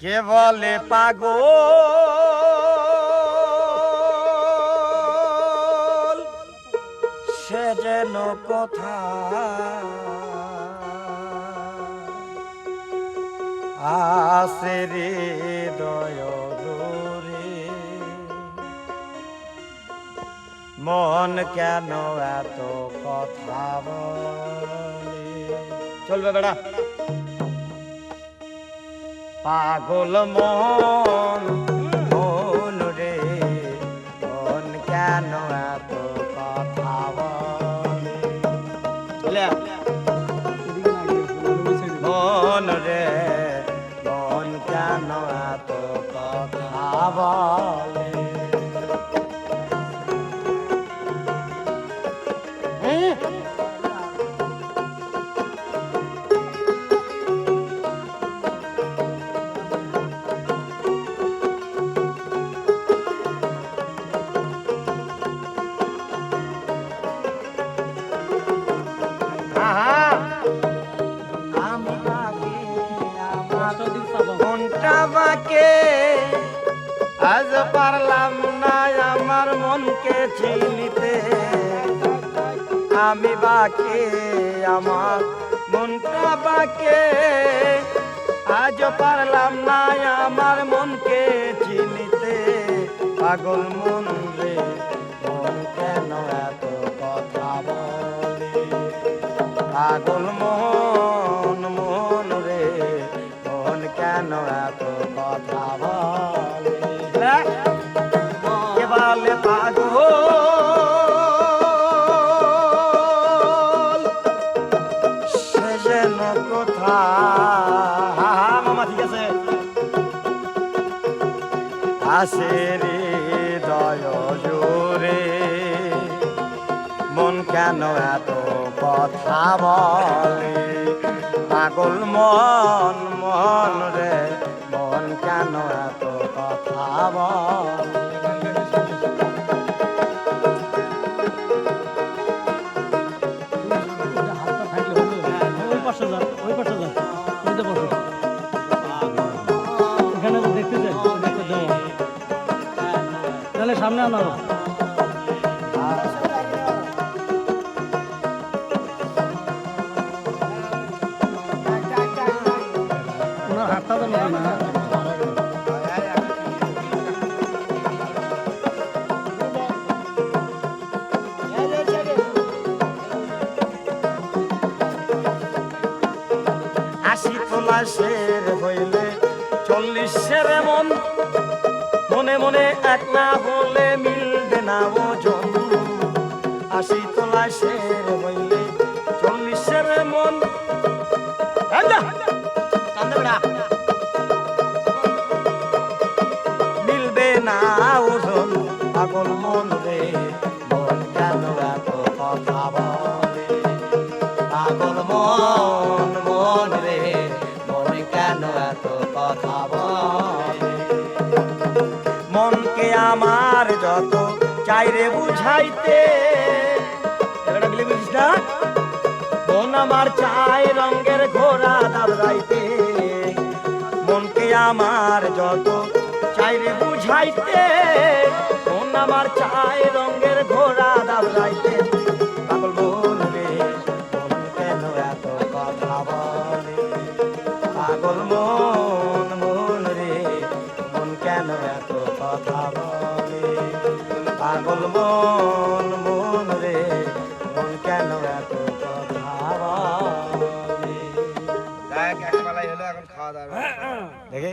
কে বলে পাগল? সে যেন কথা আসে রে দয় মন কেন এত কথা বলে? চলবে বেড়া পাগল মন মন রে, মন কেন এত কথা বলে? মন রে, মন কেন এত কথা বলে? আহা মনটা বাকে আজ পারলাম না আমার মনকে চিনিতে। আমি বাকে, আমার মনটা বাকে। আজ পারলাম না আমার মনকে চিনিতে। পাগল মন রে। আসে রে দয় মন কেন এত কথা বলে? পাগল মন মন রে, মন কেন এত কথা বলে? সামনে আনো। ওনার হাতটা তো নড়ে না। আশি শের হইলে চল্লিশের মন মনে মনে এক না হলে মিলবে না ওজন। আশি তোলা শের হইলে চল্লিশের মন। মিলবে না ওজন, পাগল মন মন। বুঝাইতে। বলি বুঝিস না? আমার চাই রঙের ঘোড়া দাবড়াইতে। মনকে আমার যত চাই রে বুঝাইতে। মন আমার চাই রঙের ঘোড়া দাবড়াইতে। পাগল মন রে, মন কেন মন রে, মন কেন এত কথা পাগল মন মন রে মন কেন এত কথা দেখে।